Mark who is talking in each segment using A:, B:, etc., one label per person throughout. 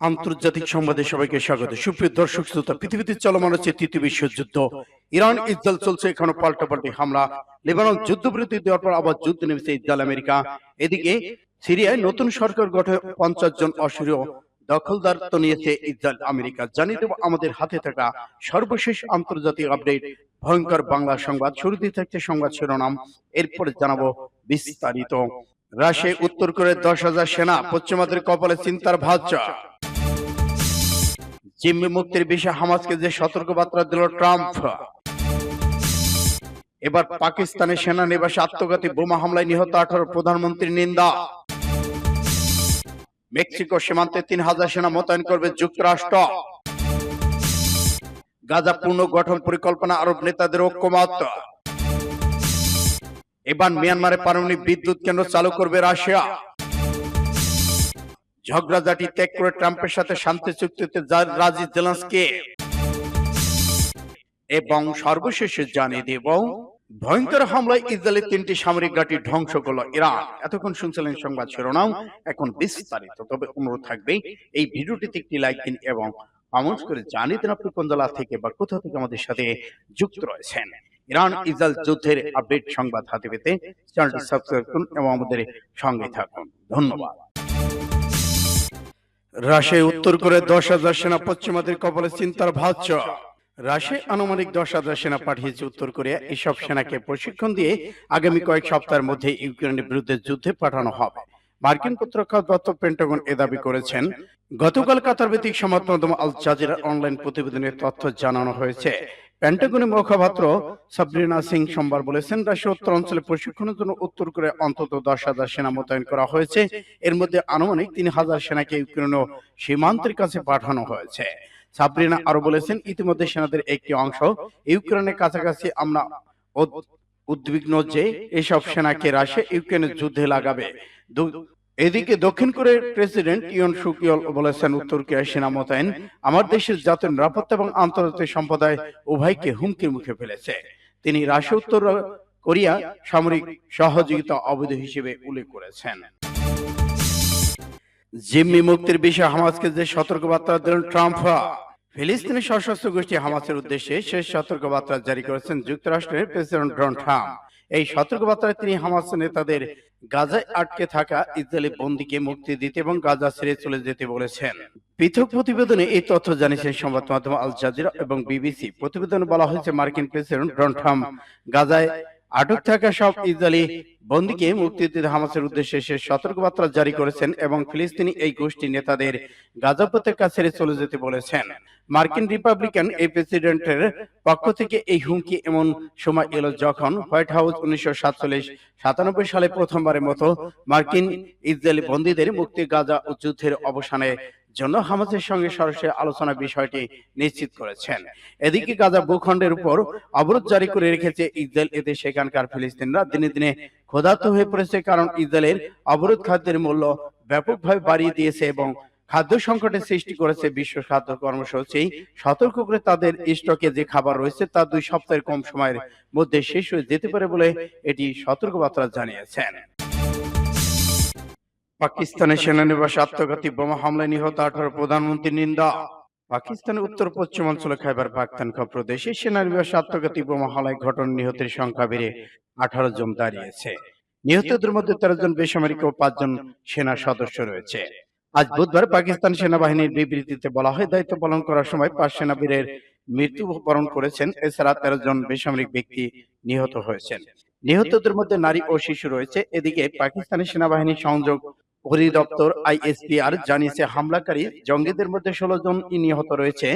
A: আন্তর্জাতিক সংবাদে সবাইকে স্বাগত। সুপ্রিয় দর্শক শ্রোতা পৃথিবীতে চলমান হচ্ছে তৃতীয় বিশ্বযুদ্ধ ইরান ইসরায়েল চলছে এখনও পাল্টাপাল্টি হামলা। লেবানন যুদ্ধবিরতি দেওয়ার পর আবার যুদ্ধ নেমেছে ইসরায়েল আমেরিকা। এদিকে সিরিয়ায় নতুন সরকার গঠনে পঞ্চাশ জন অসুরীয় দখলদারত্ব নিয়েছে ইসরায়েল আমেরিকা। জানিয়ে দেব আমাদের হাতে থাকা সর্বশেষ আন্তর্জাতিক আপডেট। ভয়ঙ্কর বাংলা সংবাদ। শুরুতে থাকছে সংবাদ শিরোনাম। এরপরে জানাব বিস্তারিত। রাশিয়ায় উত্তর করে দশ হাজার সেনা পশ্চিমাদের কপালে চিন্তার ভাজ্যা জিম্মি মুক্তির বিষয়ে হামাসকে যে সতর্কবার্তা দিল ট্রাম্প। এবার পাকিস্তানের সেনানিবাসে আত্মঘাতী বোমা হামলায় নিহত আঠারো প্রধানমন্ত্রীর নিন্দা। মেক্সিকো সীমান্তে তিন হাজার সেনা মোতায়েন করবে যুক্তরাষ্ট্র। গাজা পূর্ণ গঠন পরিকল্পনা আরব নেতাদের ঐক্যমত। এবার মিয়ানমারে পারমাণবিক বিদ্যুৎ কেন্দ্র চালু করবে রাশিয়া। ঝগড়াঝাটি ত্যাগ করে ট্রাম্পের সাথে শান্তি চুক্তিতে রাজি জেলেন্সকি। এবং সর্বশেষে জানিয়ে দেব, ভয়ঙ্কর হামলায় ইসরায়েলের তিনটি সামরিক ঘাঁটি ধ্বংস করল ইরান। এতক্ষণ শুনছিলেন সংবাদ শিরোনাম, এখন বিস্তারিত। তবে অনুরোধ থাকবে, এই ভিডিওটিতে একটি লাইক দিন এবং কমেন্টস করে জানিয়ে দিন আপনি কোন জেলা থেকে বা কোথা থেকে আমাদের সাথে যুক্ত রয়েছেন। ইরান ইসরায়েল যুদ্ধের আপডেট সংবাদ হাতে পেতে চ্যানেলটি সাবস্ক্রাইব করুন এবং আমাদের সঙ্গে থাকুন। ধন্যবাদ। রাশিয়ায় উত্তর করে দশ হাজার সেনা পশ্চিমাদের কপালে চিন্তার ভাজ্য রাশিয়া আনুমানিক দশ হাজার সেনা পাঠিয়েছে উত্তর কোরিয়া। এসব সেনাকে প্রশিক্ষণ দিয়ে আগামী কয়েক সপ্তাহের মধ্যে ইউক্রেনের বিরুদ্ধে যুদ্ধে পাঠানো হবে। মার্কিন প্রতিরক্ষা দপ্তর পেন্টাগন এ দাবি করেছেন, গতকাল কাতার ভিত্তিক সংবাদ মাধ্যম আল জাজিরা অনলাইন প্রতিবেদনের তথ্য জানানো হয়েছে। পেন্টাগনের মুখপাত্র সাবরিনা সিং সোমবার বলেছেন, রাশিয়া উত্তর অঞ্চলে প্রশিক্ষণের জন্য উত্তর করে অন্তত দশ হাজার সেনা মোতায়েন করা হয়েছে। এর মধ্যে আনুমানিক তিন হাজার সেনাকে ইউক্রেনীয় সীমান্তের কাছে পাঠানো হয়েছে। সাবরিনা আরও বলেছেন, ইতিমধ্যে সেনাদের একটি অংশ ইউক্রেনের কাছাকাছি আমরা উদ্বিগ্ন যে এসব সেনাকে রাশিয়া ইউক্রেনের যুদ্ধে লাগাবে। এদিকে দক্ষিণ কোরিয়ার প্রেসিডেন্ট ইয়ন সুকিয়ল বলেছেন, উত্তর কোরিয়ার সেনা মোতায়েন আমার দেশের জাতীয় নিরাপত্তা এবং আন্তর্জাতিক সম্প্রদায় উভয়কে হুমকির মুখে ফেলেছে। তিনি রাশিয়া, উত্তর কোরিয়া সামরিক সহযোগিতা অবৈধ হিসেবে উল্লেখ করেছেন। জিম্মি মুক্তির বিষয়ে হামাসকে যে সতর্কবার্তা দিলেন ট্রাম্প ফিলিস্তিনি সশস্ত্র গোষ্ঠী হামাসের উদ্দেশ্যে শেষ সতর্কবার্তা জারি করেছেন যুক্তরাষ্ট্রের প্রেসিডেন্ট ডোনাল্ড ট্রাম্প। এই সতর্কবার্তায় তিনি হামাস নেতাদের গাজায় আটকে থাকা ইসরায়েলি বন্দীকে মুক্তি দিতে এবং গাজা ছেড়ে চলে যেতে বলেছেন। পৃথক প্রতিবেদনে এই তথ্য জানিয়েছেন সংবাদ মাধ্যম আল জাজিরা এবং বিবিসি। প্রতিবেদনে বলা হয়েছে মার্কিন প্রেসিডেন্ট ডোনাল্ড ট্রাম্প গাজায় আটক থাকা সব ইসরায়েলি বন্দীকে মুক্তি দিতে হামাসের উদ্দেশ্যে শেষ সতর্কবার্তা জারি করেছেন এবং ফিলিস্তিনি এই গোষ্ঠী নেতাদের গাজা উপত্যকা ছেড়ে চলে যেতে বলেছেন। মার্কিন রিপাবলিকান এই প্রেসিডেন্টের পক্ষ থেকে এই হুমকি এমন সময় এলো যখন হোয়াইট হাউস উনিশশো সাতচল্লিশ সাতানব্বই সালে প্রথমবারের মতো মার্কিন ইসরায়েলি বন্দীদের মুক্তি গাজা ও যুদ্ধের অবসানে জন্য হামাসের সঙ্গে সরাসরি আলোচনা বিষয়টি নিশ্চিত করেছেন। এদিকে গাজা ভূখণ্ডের উপর অবরোধ জারি করে রেখেছে ইসরায়েল এতে সেখানকার ফিলিস্তিনরা। দিনে দিনে ক্ষুধার্ত হয়ে পড়েছে কারণ ইসরায়েলের অবরোধ খাদ্যের মূল্য ব্যাপকভাবে বাড়িয়ে দিয়েছে এবং খাদ্য সংকটের সৃষ্টি করেছে বিশ্ব খাদ্য কর্মসূচি। সতর্ক করে তাদের স্টকে যে খাবার রয়েছে তা দুই সপ্তাহের কম সময়ের মধ্যে শেষ হয়ে যেতে পারে বলে এটি সতর্কবার্তা জানিয়েছেন। পাকিস্তানের সেনানিবাসে আত্মঘাতী বোমা হামলায় নিহত আঠারো প্রধানমন্ত্রী নিন্দা। পাকিস্তানের উত্তর পশ্চিমাঞ্চলে খাইবার পাখতানখা প্রদেশে সেনানিবাসে আত্মঘাতী বোমা হামলায় ঘটনা নিহতের সংখ্যা বেড়ে আঠারো জন দাঁড়িয়েছে। নিহতদের মধ্যে তেরো জন বেসামরিক ও পাঁচজন সেনা সদস্য রয়েছে। আজ বুধবার পাকিস্তান সেনাবাহিনীর বিবৃতিতে বলা হয়, দায়িত্ব পালন করার সময় পাঁচ সেনাবীরের মৃত্যু বরণ করেছেন। এছাড়া তেরো জন বেসামরিক ব্যক্তি নিহত হয়েছেন। নিহতদের মধ্যে নারী ও শিশু রয়েছে। এদিকে পাকিস্তানের সেনাবাহিনীর সংযোগ অধিদপ্তর আইএসপিআর জানিয়েছে হামলাকারী জঙ্গিদের মধ্যে ষোলো জন নিহত রয়েছে।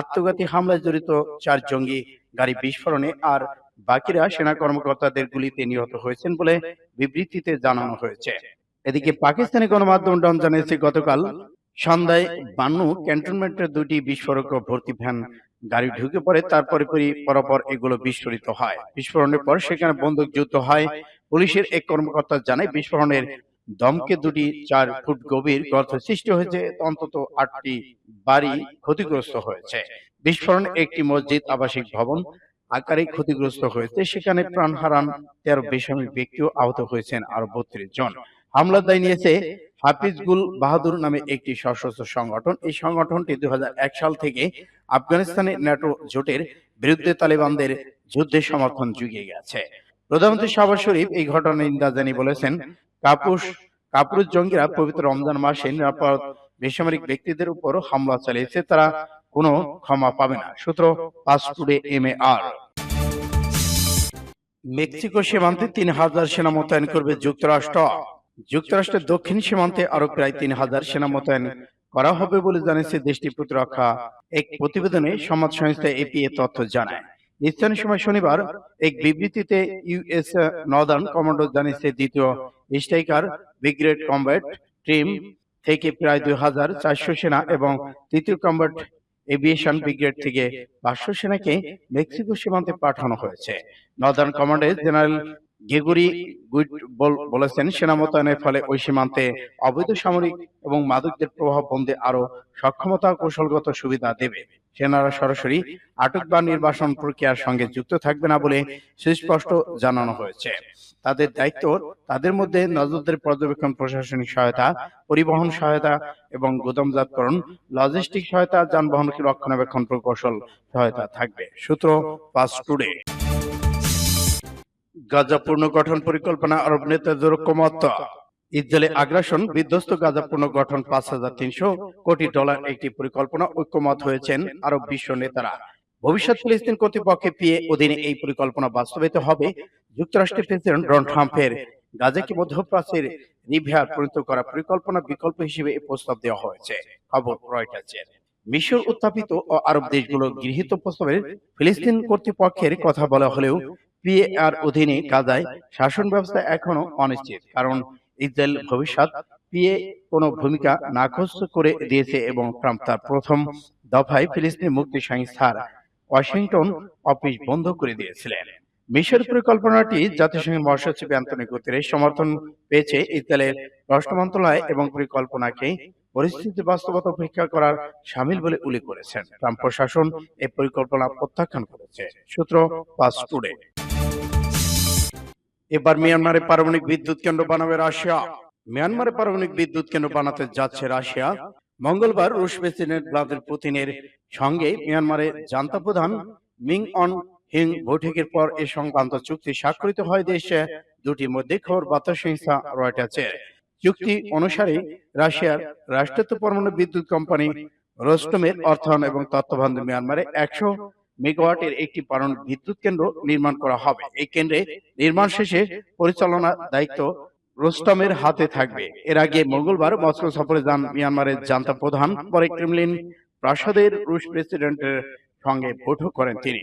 A: আত্মঘাতী হামলায় জড়িত চার জঙ্গি গাড়ি বিস্ফোরণে আর বাকিরা সেনা কর্মকর্তাদের গুলিতে নিহত হয়েছেন বলে বিবৃতিতে জানানো হয়েছে। এদিকে পাকিস্তানি গণমাধ্যম ডন জানিয়েছে গতকাল সন্ধ্যায় বান্নু ক্যান্টনমেন্টের দুটি বিস্ফোরক ভর্তি ভ্যান গাড়ি ঢুকে পড়ে তারপরে পরপর এগুলো বিস্ফোরিত হয়। বিস্ফোরণের পর সেখানে বন্দুক যুদ্ধ হয়। পুলিশের এক কর্মকর্তা জানায় বিস্ফোরণের দমকে দুটি চার ফুট গভীর গর্ত সৃষ্টি হয়েছে অন্তত আটটি বাড়ি ক্ষতিগ্রস্ত হয়েছে। বিস্ফোরণ একটি মসজিদ আবাসিক ভবন আকারে ক্ষতিগ্রস্ত হয়েছে। সেখানে প্রাণ হারান তেরো বেসামরিক ব্যক্তিও আহত হয়েছেন আরও বত্রিশ জন। হামলার দায় নিয়েছে হাফিজগুল বাহাদুর নামে একটি সশস্ত্র সংগঠন। এই সংগঠনটি দুই হাজার এক সাল থেকে আফগানিস্তানে ন্যাটো জোটের বিরুদ্ধে তালেবানদের যুদ্ধে সমর্থন জুগিয়ে গেছে প্রধানমন্ত্রী শাহবাজ শরীফ এই ঘটনার নিন্দা জানিয়ে বলেছেন কাপুস কাপুরুষ জঙ্গিরা পবিত্র রমজান মাসে নিরাপদ বেসামরিক ব্যক্তিদের উপর হামলা চালিয়েছে তারা কোনো ক্ষমা পাবে না। সূত্র Pars Today M A R. Mexico সীমান্তে তিন হাজার সেনা মোতায়েন করবে যুক্তরাষ্ট্র। যুক্তরাষ্ট্রের দক্ষিণ সীমান্তে আরও প্রায় তিন হাজার সেনা মোতায়েন করা হবে বলে জানিয়েছে দেশটির প্রতিরক্ষা। এক প্রতিবেদনে সমাজ সংস্থা এপিএ তথ্য জানায়। স্থানীয় সময় শনিবার এক বিবৃতিতে ইউএস নর্দার্ন কমান্ডো জানিয়েছে দ্বিতীয় স্ট্রাইকার, ব্রিগেড কমব্যাট টিম থেকে প্রায় দুই হাজার চারশো সেনা এবং তৃতীয় কমব্যাট এভিয়েশন ব্রিগেড থেকে পাঁচশো সেনাকে মেক্সিকো সীমান্তে পাঠানো হয়েছে। নর্দার্ন কমান্ডের জেনারেল গেগুরি, গুইট বলেছেন সেনা মোতায়েনের ফলে ওই সীমান্তে অবৈধ সামরিক এবং মাদকদের প্রভাব বন্ধে আরও সক্ষমতা কৌশলগত সুবিধা দেবে। সেনারা সরাসরি আটক বা নির্বাসন প্রক্রিয়ার সঙ্গে যুক্ত থাকবে না বলে সুস্পষ্ট জানানো হয়েছে। তাদের দায়িত্ব তাদের মধ্যে নজরদের পর্যবেক্ষণ, প্রশাসনিক সহায়তা, পরিবহন সহায়তা এবং গুদামজাতকরণ, লজিস্টিক সহায়তা যানবাহন রক্ষণাবেক্ষণ প্রকৌশল সহায়তা থাকবে। সূত্র পাস টুডে। গাজা পুনর্গঠন পরিকল্পনা আরব নেতাদের ঐক্যমত ইসরায়েলে আগ্রাসন বিধ্বস্ত গাজা পুনর্গঠন পাঁচ হাজার তিনশো কোটি ডলার একটি পরিকল্পনা ঐক্যমত হয়েছেন আরব বিশ্ব নেতারা। ভবিষ্যৎ ফিলিস্তিন কর্তৃপক্ষে পিএ অধীনে এই পরিকল্পনা বাস্তবায়িত হবে, যুক্তরাষ্ট্রের প্রেসিডেন্ট ডোনাল্ড ট্রাম্পের। গাজাকে মধ্যপ্রাচ্যের রিভিয়ার পরিণত করা পরিকল্পনা বিকল্প হিসেবে এই প্রস্তাব দেওয়া হয়েছে, খবর রয়টার্সের। মিশর উত্থাপিত ও আরব দেশগুলো গৃহীত প্রস্তাবের ফিলিস্তিন কর্তৃপক্ষের কথা বলা হলেও পিএআর অধীনে গাজায় শাসন ব্যবস্থা এখনও অনিশ্চিত। কারণ ইসরায়েল ভবিষ্যৎ পিএ কোনো ভূমিকা নাকচ করে দিয়েছে এবং ট্রাম্প তার প্রথম দফায় ফিলিস্তিনি মুক্তি সংস্থার ওয়াশিংটন অফিস বন্ধ করে দিয়েছিলেন। মিশর পরিকল্পনাটি জাতিসংঘের মহাসচিব অ্যান্টনি গুতেরেস সমর্থন পেয়েছে ইসরায়েলের রাষ্ট্র মন্ত্রণালয় এবং পরিকল্পনাকে পরিস্থিতি বাস্তবতা পরীক্ষা করার সামিল বলে উল্লেখ করেছেন। ট্রাম্প প্রশাসন এই পরিকল্পনা প্রত্যাখ্যান করেছে। সূত্র পাস টুডে এবার মিয়ানমারে পারমাণবিক বিদ্যুৎ কেন্দ্র বানাবে রাশিয়া। মিয়ানমারে পারমাণবিক বিদ্যুৎ কেন্দ্র বানাতে যাচ্ছে রাশিয়া। মঙ্গলবার রুশ প্রেসিডেন্ট ভ্লাদিমির পুতিনের সঙ্গে মিয়ানমারে জান্তা প্রধান মিং অন হিং বৈঠকের পর এ সংক্রান্ত চুক্তি স্বাক্ষরিত হয় দেশে। দুটি মধ্যে খবর বার্তা সংস্থা রয়টার্সের। চুক্তি অনুসারে রাশিয়ার রাষ্ট্রায়ত্ত পরমাণু বিদ্যুৎ কোম্পানি রোস্টমের অর্থায়ন এবং তত্ত্বাবধানে মিয়ানমারে একশো মেগাওয়াটের একটি পারমাণবিক বিদ্যুৎ কেন্দ্র নির্মাণ করা হবে। এই কেন্দ্রে নির্মাণ শেষে পরিচালনার দায়িত্ব রোস্টমের হাতে থাকবে। এর আগে মঙ্গলবার মস্কো সফরে যান মিয়ানমারের জান্তা প্রধান, পরে ক্রেমলিন প্রাসাদের রুশ প্রেসিডেন্টের সঙ্গে বৈঠক করেন তিনি।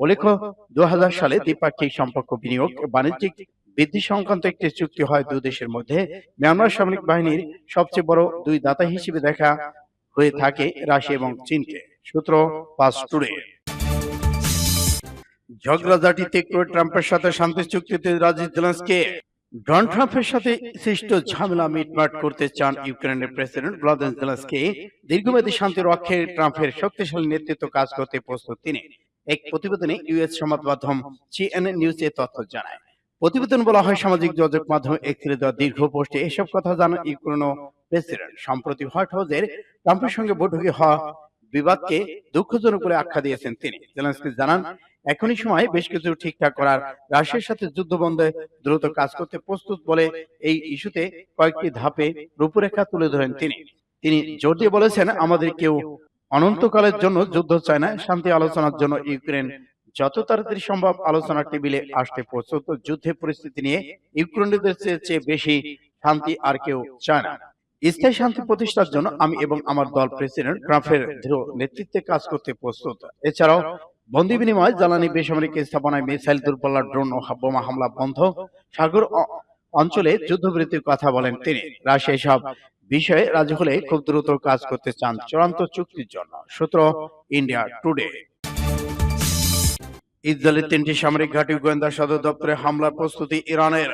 A: উল্লেখ্য দুই হাজার সালে দ্বিপাক্ষিক সম্পর্ক বিনিয়োগ বাণিজ্যিক বৃদ্ধি সংক্রান্ত একটি চুক্তি হয় দুই দেশের মধ্যে। মিয়ানমার সামরিক বাহিনীর সবচেয়ে বড় দুই দাতা হিসেবে দেখা হয়ে থাকে রাশিয়া এবং চীনকে। সূত্র পাস টুডে। ঝগড়াঝাটি ত্যাগ করে ট্রাম্পের সাথে শান্তি চুক্তিতে রাজি জেলেন্সকে। ডোনাল্ড ট্রাম্পের সাথে সৃষ্ট ঝামেলা মিটমাট করতে চান ইউক্রেনের প্রেসিডেন্ট ভ্লাদিমির জেলেন্সকি। দীর্ঘমেয়াদী ট্রাম্পের শক্তিশালী নেতৃত্ব কাজ করতে প্রস্তুত তিনি। এক প্রতিবেদনে ইউএস সংবাদ মাধ্যম সিএনএন নিউজ এ তথ্য জানায়। প্রতিবেদন বলা হয়, সামাজিক যোগাযোগ মাধ্যমে এক দেওয়া দীর্ঘ পোস্টে এসব কথা জানান ইউক্রেন প্রেসিডেন্ট। সম্প্রতি হোয়াইট হাউসের ট্রাম্পের সঙ্গে বৈঠকে হওয়া বিবাদকে দুঃখজনক বলে আখ্যা দিয়েছেন তিনি। জানান এখনই সময় বেশ কিছু ঠিকঠাক করার রাশিয়ার সাথে যুদ্ধ বন্ধে দ্রুত কাজ করতে প্রস্তুত বলে এই ইস্যুতে কয়েকটি ধাপে রূপরেখা তুলে ধরেন তিনি। তিনি। জোর দিয়ে বলেছেন আমাদের কেউ অনন্তকালের জন্য যুদ্ধ চায় না শান্তি আলোচনার জন্য ইউক্রেন যত তাড়াতাড়ি সম্ভব আলোচনার টেবিলে আসতে প্রস্তুত যুদ্ধের পরিস্থিতি নিয়ে ইউক্রেনদের চেয়ে চেয়ে বেশি শান্তি আর কেউ চায় না। স্থায়ী শান্তি প্রতিষ্ঠার জন্য আমি এবং আমার দল প্রেসিডেন্ট ট্রাম্পের দৃঢ় নেতৃত্বে কাজ করতে প্রস্তুত এছাড়াও বন্দি বিনিময় জ্বালানি বেসামরিক স্থাপনায় মিসাইল দূরপাল্লার ড্রোন ও বোমা হামলা বন্ধ। সাগর অঞ্চলে যুদ্ধবিরতির কথা বলেন তিনি। রাশিয়া সব বিষয়ে রাজি হলে খুব দ্রুত কাজ করতে চান চূড়ান্ত চুক্তির জন্য। সূত্র ইন্ডিয়া টুডে। ইসরায়েলের তিনটি সামরিক ঘাঁটি গোয়েন্দা সদর দপ্তরে হামলার প্রস্তুতি ইরানের।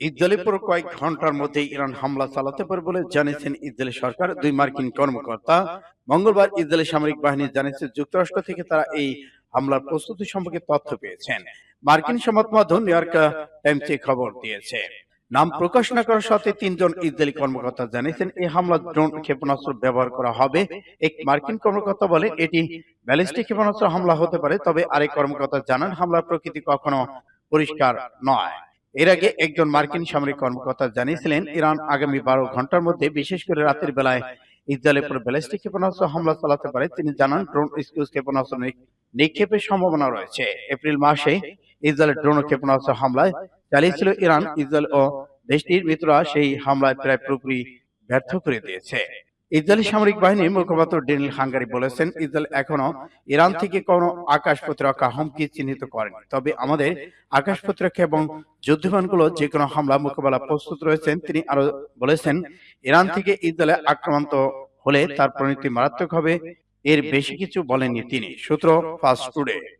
A: ইসরায়েলের পর কয়েক ঘণ্টার মধ্যে ইরান হামলা চালাতে পারে বলে জানিয়েছেন ইসরায়েলি সরকার। দুই মার্কিন কর্মকর্তা। মঙ্গলবার ইসরায়েলি সামরিক বাহিনী জানিয়েছে যুক্তরাষ্ট্র থেকে তারা এই হামলার প্রস্তুতি সম্পর্কে তথ্য পেয়েছেন। মার্কিন সংবাদ মাধ্যম নিউ ইয়র্ক টাইমসে খবর দিয়েছে। নাম প্রকাশ না করার সাথে তিনজন ইসরায়েলি কর্মকর্তা জানিয়েছেন এই হামলা ড্রোন ক্ষেপণাস্ত্র ব্যবহার করা হবে। এক মার্কিন কর্মকর্তা বলেন, এটি ব্যালিস্টিক ক্ষেপণাস্ত্র হামলা হতে পারে, তবে আরেক কর্মকর্তা জানান, হামলার প্রকৃতি কখনো পরিষ্কার নয়। এর আগে একজন মার্কিন সামরিক কর্মকর্তা জানিয়েছিলেন, ইরান আগামী বারো ঘণ্টার মধ্যে, বিশেষ করে রাতের বেলায় ইসরায়েলের উপর ব্যালিস্টিক ক্ষেপণাস্ত্র হামলা চালাতে পারে। তিনি জানান ড্রোন স্কুজ ক্ষেপণাস্ত্র নিক্ষেপের সম্ভাবনা রয়েছে। এপ্রিল মাসে ইসরায়েলের ড্রোন ক্ষেপণাস্ত্র হামলায় চালিয়েছিল ইরান। ইসরায়েল ও দেশটির মিত্ররা সেই হামলায় প্রায় পুরোপুরি ব্যর্থ করে দিয়েছে। ইসরায়েলি সামরিক বাহিনীর মুখপাত্র ডেনিল হাঙ্গারি বলেছেন ইসরায়েল এখনও ইরান থেকে কোনো আকাশ প্রতিরক্ষা হুমকি চিহ্নিত করেনি। তবে আমাদের আকাশ প্রতিরক্ষা এবং যুদ্ধবিমানগুলো যে কোনো হামলা মোকাবেলা প্রস্তুত রয়েছেন তিনি আরও বলেছেন ইরান থেকে ইসরায়েলে আক্রান্ত হলে তার পরিণতি মারাত্মক হবে। এর বেশি কিছু বলেননি তিনি। সূত্র ফাস্ট টুডে।